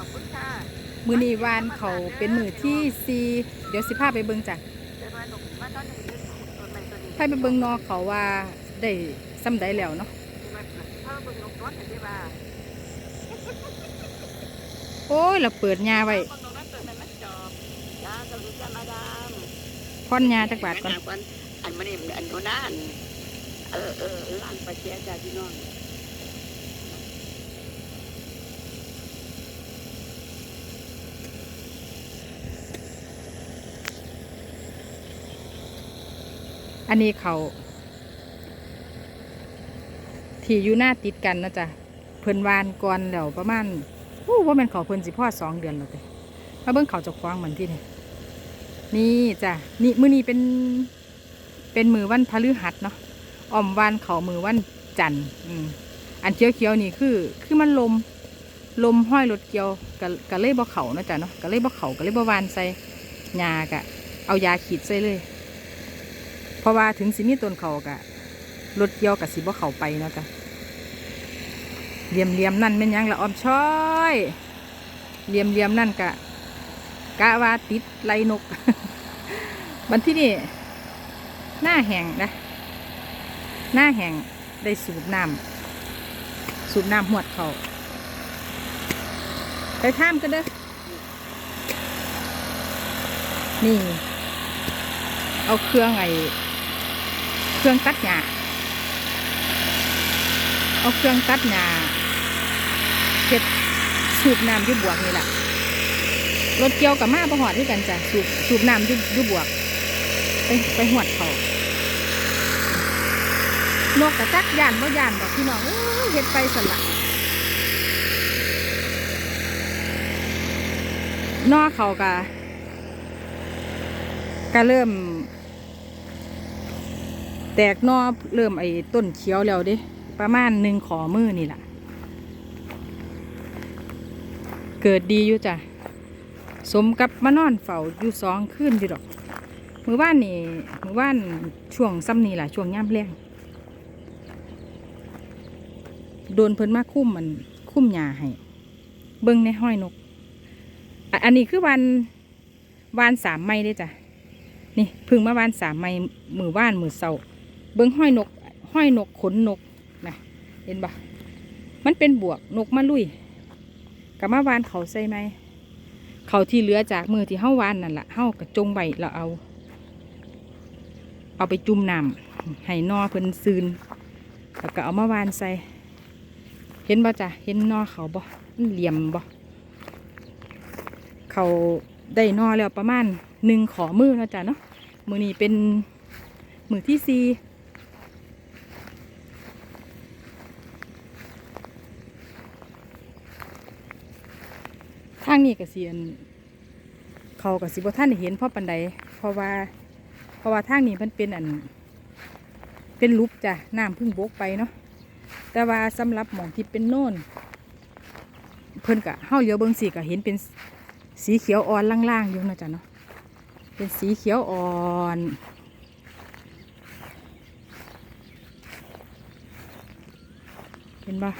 อบคุณค่ะมือนีวานเขาเป็นมือที่ซีเดี๋ยวสิพาไปเบิ่งจ้ะเดี๋ยวมาหนุกมาตอนนี้ต้นไม้ตัวนี้ให้ไปเบิ่งนอเขาว่าได้ซ้ำใดแล้วเนาะมาเพิ่มเบิ่งนกน้อยเห็นไหมว่าโอ้ยเราเปิดหญ้าไว้เบิ่งนกน้อยเปิดมันมันจอบจ้าสวัสดีจ้ามาดามค่อนหญ้าจักบาทก่อนอันมันนี่อันโน้นนะอันเออเออเอออันปลาเชียจ้าพี่น้อง อันนี้เขาที่อยู่หน้าติดกันนะจ๊ะเพิ่นวานก่อนแล้วประมาณอู้ว่ามันเขาเพิ่นสิพ่อสองเดือนแล้วเด้มาเบิ่งเขาจะคว้างเหมือนที่นี่นี่จ้ะนี่มือนี้เป็นเป็นมือวันพฤหัสเนาะอ้อมวานเขามือวันจันทร์อืมอันเขียวๆนี่คือคือมันลมลมห้อยรถเกี่ยวกะกะเลยบ่เขานะจ้ะเนาะกะเลยบ่เขากะเลยบ่วานใส่ยากะเอายาขีดใส่เลย เพราะว่าถึงสิมีต้นเขากะรถเกี่ยวกับสิบ่เขาไปเนาะจ้ะเหลี่ยมเหลี่ยมนั่นเป็นยังละออมช้อยเหลี่ยมเหลี่ยมนั่นกะกะว่าติดไรนก บันที่นี่หน้าแห้งนะหน้าแห้งได้สูบน้ำสูบน้ำหวดเขาไปท่ามกันเด้อนี่ เอาเครื่องไอ เครื่องตัดหญ้าเอาเครื่องตัดหญ้าเก็บสูบน้ำอยุบบวกนี่แหละรถเกี่ยวกับมาประหอดด้วยกันจ้ะสูบสูบน้ำอยุบยุบบวก ไปไปหวดเขานกกระจักยานว่ายานบอกพี่น้องเอ้ยเฮ็ดไปสละนอกเขากะก็เริ่ม ตกนอเริ่มไอ้ต้นเขียวแล้วเดิประมาณหนึ่งขอมือนี่แหละเกิดดีอยู่จ้ะ สมกับมานอนเฝ้าอยู่สองคืนอยู่ดอก มือว่านนี่มือว่านช่วงซ้ำนี่แหละช่วงย่ำแรงโดนเพิ่นมาคุ้มมันคุ้มหญ้าให้ เบิ้งในห้อยนก อันนี้คือวันวานสามไม้ได้จ้ะ นี่พึ่งมาบ้านสามไม้มือว่านมือเสา เบิ้งห้อยนกห้อยนกขนนกนะเห็นปะมันเป็นบวกนกมาลุยกับมาวานเขาใส่ไหมเขาที่เหลือจากมือที่เฮ้าวานนั่นแหละเฮ้ากระจงใบเราเอา เอาไปจุ่มน้ำให้นอเพิ่นซืนแล้วก็เอามาวานใส่ เห็นบ่จ้ะเห็นนอเขาบ่เหลี่ยมบ่เขาได้นอแล้วประมาณหนึ่งขอมือแล้วจ้ะเนาะมือนี้เป็นมือที่สี่ ทางนี้กเสียนเขากับสิบท่านเห็นพราะปันใดเพราะว่า เพราะว่าทางนี้มันเป็นอัน เป็นลุบจ้ะน้ำพึ่งบกไปเนาะแต่ว่าสำหรับหมองที่เป็นโน่น เพิ่นกะเฮาเหลียวเบิ่งสีกะเห็นเป็นสีเขียวอ่อนล่างๆอยู่นะจ้ะเนาะเป็นสีเขียวอ่อนเห็นปะ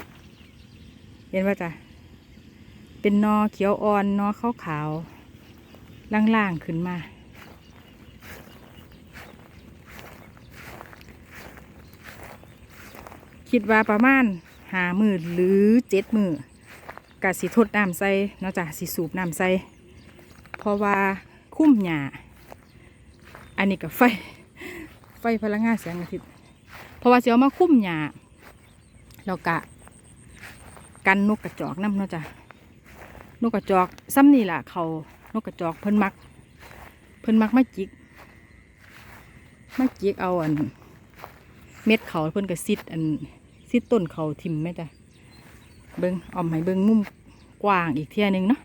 เห็นปะจ้ะ เป็นนอเขียวอ่อนนอขาวขาวล่างๆขึ้นมาคิดว่าประมาณหามือหรือเจ็ดมือกะสิทดน้ำใส่นาะจ้ะสิสูบน้ำใส่เพราะว่าคุ้มหญ้าอันนี้กับไฟ ไฟพลังงานแสงอาทิตย์เพราะว่าเสิเอามาคุ้มหญ้าแล้วกะกันนกกระจอกน้ำนาะจ้ะ นกกระจอกซ้ำนี่แหละเขานกกระจอกเพิ่นมัก เพิ่นมักมาจิกมาจิกเอาอัน เม็ดเขาเพิ่นก็ซิดอันซิดต้นเขาทิมไหมจ้ะเบิงเออมให้เบิ้งมุมกว้างอีกเที่ยหนึงเนาะ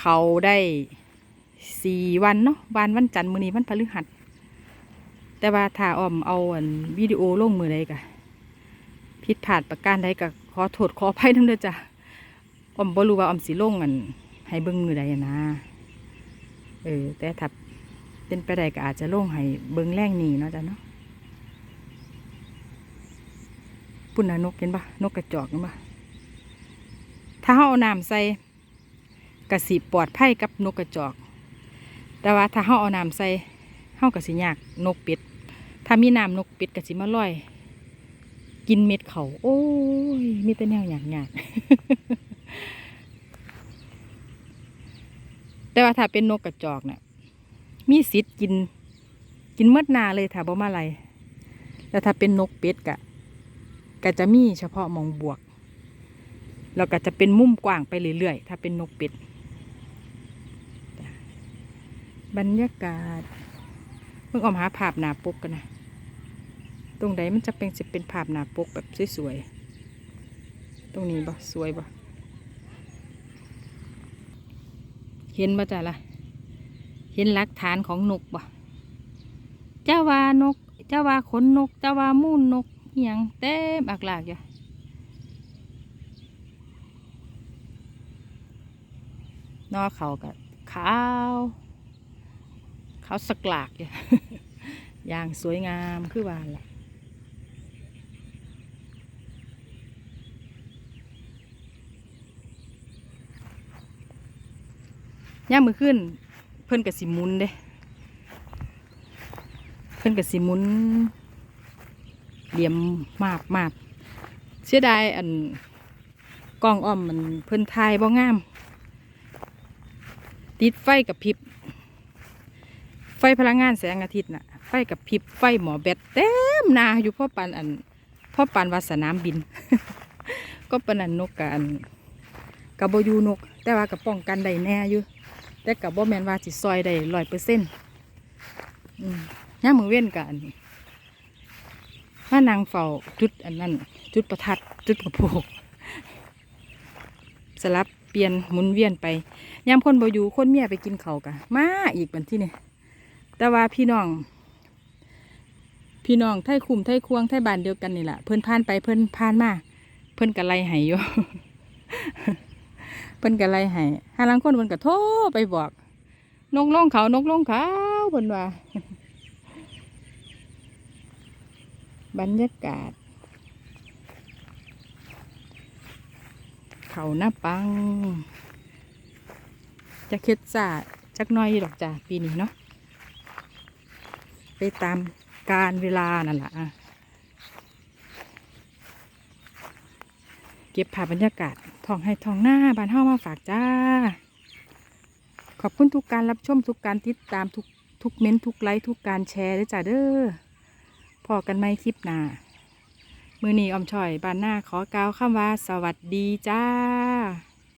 เขาได้สี่วันเนาะวันวันจันทร์มื้อนี้วันพฤหัสแต่ว่าถ้าออมเอาอันวิดีโอลงมือใดกะผิดพลาดประการใดกะขอโทษขออภัยทั้งเด้อจ้ะ อมบ่รู้ว่าอมสิลงอัน ให้เบิ่งมือใดนะ เออ แต่ถ้าเป็นไปได้ก็อาจจะลงให้เบิ่งแรงนี่เนาะจ้ะเนาะปุ่นนะนกเห็นปะนกกระจอกเห็นปะถ้าเฮาเอาน้ำใส่กระสิปลอดภัยกับนกกระจอก แต่ว่าถ้าเฮาเอาน้ำใส่เฮากระสิยากนกเป็ด ถ้ามีน้ำนกเป็ดกระสิมาลอย กินเม็ดเขา โอ้ย มีแต่แนวอยากยาก แต่ว่าถ้าเป็นนกกระจอกเนี่ยมีสิทธิ์กิน กินเมดนาเลยถ้าบ่มาอะไรแล้วถ้าเป็นนกเป็ดกะก็จะมีเฉพาะมองบวก แล้วก็จะเป็นมุมกว้างไปเรื่อยๆ ถ้าเป็นนกเป็ด บรรยากาศเพิ่งออกมาหาภาพหนาปกกันนะ ตรงไหนมันจะเป็นจะเป็นภาพหนาปกแบบสวยๆ ตรงนี้บ่สวยบ่ เห็นบ่จ้ะล่ะ เห็นหลักฐานของนกบ่เจ้าว่านก เจ้าว่าขนนก เจ้าว่ามูนนกอหยังเต็มอักลากอยู่นอเขากับขาวขาสกลากอยู่อย่างสวยงามคือว่าแหละ ย่ามมือขึ้น เพิ่นกับสิมุนเด้ เพิ่นกับสิมุนเหลี่ยมมาบมาบเสียดายอันกล้องอ้อมมันเพิ่นทายบ่งาม ติดไฟกับพิบ ไฟพลังงานแสงอาทิตย์น่ะ ไฟกับพิบ ไฟหมอแบตเต็มนาอยู่พ่อปันอันพ่อปันวาสนามบิน ก็ปนนันนกกันกับบอยูนก แต่ว่ากับป้องกันได้แน่อยู่ แต่กับบ่แมนว่าสิซอยได้ร้อยเปอร์เซ็นต์ย่ามือเว้นกันถ้านางเฝ้าจุดอันนั้น จุดประทัดจุดกระโปงสลับเปลี่ยนหมุนเวียนไปยามคนบ่อยู่คนเมียไปกินเขากะมาอีกบันที่นี่แต่ว่าพี่น้อง พี่น้องไทยคุมไทยควงไทยบานเดียวกันนี่แหละเพิ่นผ่านไปเพิ่นผ่านมาเพิ่นกะไลใหายอยู่ เพิ่นกะไลใหายหาลังคนเพิ่นกะโทรไปบอก นกล่องเขานกล่องเขาเพิ่นว่า บรรยากาศ เขาหน้าปัง จะเค็ดซ่าจักน้อยดอกจ้าปีนี้เนาะไปตามการเวลานั่นแหละอะเก็บภาพบรรยากาศทองให้ทองหน้าบานเฮ้ามาฝากจ้า ขอบคุณทุกการรับชมทุกการติดตามทุกทุกเม้นทุกไลค์ทุกการแชร์ด้วยจ้าเด้อพอกันไหมคลิปหน้ามือนีออมช่อยบานหน้าขอกาวคำว่า สวัสดีจ้า